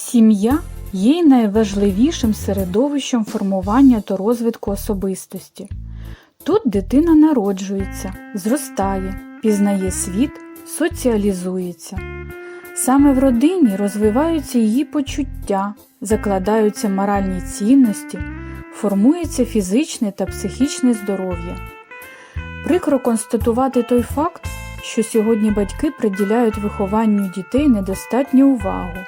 Сім'я є найважливішим середовищем формування та розвитку особистості. Тут дитина народжується, зростає, пізнає світ, соціалізується. Саме в родині розвиваються її почуття, закладаються моральні цінності, формується фізичне та психічне здоров'я. Прикро констатувати той факт, що сьогодні батьки приділяють вихованню дітей недостатню увагу,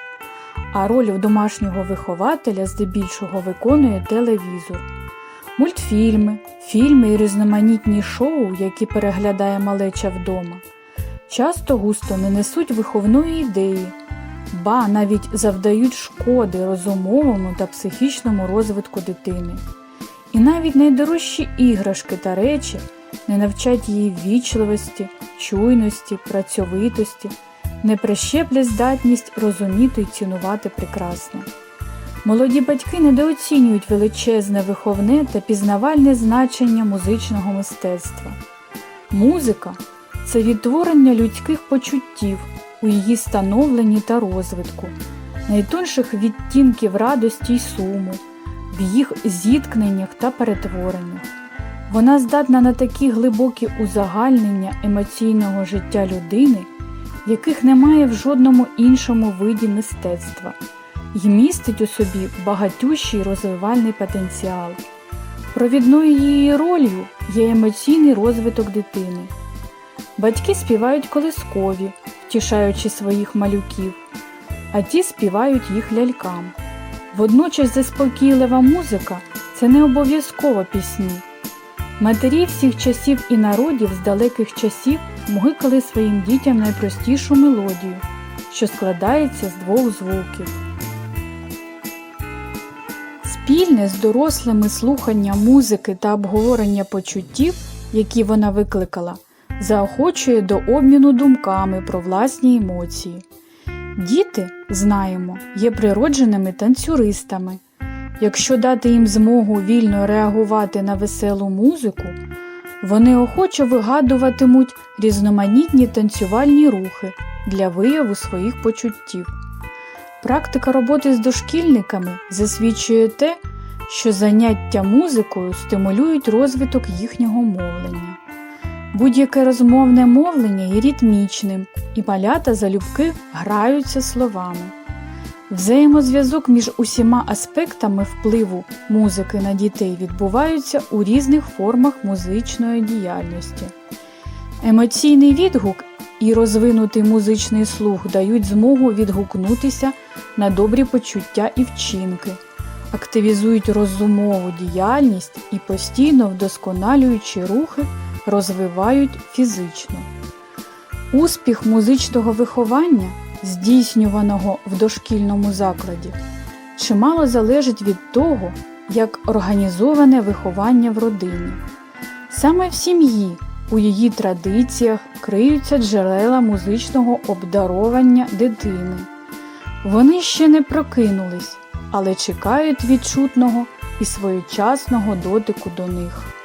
а роль домашнього вихователя здебільшого виконує телевізор. Мультфільми, фільми і різноманітні шоу, які переглядає малеча вдома, часто густо не несуть виховної ідеї, ба навіть завдають шкоди розумовому та психічному розвитку дитини. І навіть найдорожчі іграшки та речі не навчать її ввічливості, чуйності, працьовитості, не прищеплять здатність розуміти і цінувати прекрасне. Молоді батьки недооцінюють величезне виховне та пізнавальне значення музичного мистецтва. Музика це відтворення людських почуттів у її становленні та розвитку, найтонших відтінків радості й суму, в їх зіткненнях та перетвореннях. Вона здатна на такі глибокі узагальнення емоційного життя людини, яких немає в жодному іншому виді мистецтва, і містить у собі багатющий розвивальний потенціал. Провідною її ролью є емоційний розвиток дитини. Батьки співають колискові, втішаючи своїх малюків, а ті співають їх лялькам. Водночас заспокійлива музика це не обов'язково пісні. Матері всіх часів і народів з далеких часів мугикали своїм дітям найпростішу мелодію, що складається з двох звуків. Спільне з дорослими слухання музики та обговорення почуттів, які вона викликала, заохочує до обміну думками про власні емоції. Діти, знаємо, є природженими танцюристами. Якщо дати їм змогу вільно реагувати на веселу музику, вони охоче вигадуватимуть різноманітні танцювальні рухи для вияву своїх почуттів. Практика роботи з дошкільниками засвідчує те, що заняття музикою стимулюють розвиток їхнього мовлення. Будь-яке розмовне мовлення є ритмічним, і малята залюбки граються словами. Взаємозв'язок між усіма аспектами впливу музики на дітей відбуваються у різних формах музичної діяльності. Емоційний відгук і розвинутий музичний слух дають змогу відгукнутися на добрі почуття і вчинки, активізують розумову діяльність і постійно вдосконалюючи рухи, розвивають фізично. Успіх музичного виховання здійснюваного в дошкільному закладі, чимало залежить від того, як організоване виховання в родині. Саме в сім'ї, у її традиціях криються джерела музичного обдаровання дитини. Вони ще не прокинулись, але чекають відчутного і своєчасного дотику до них.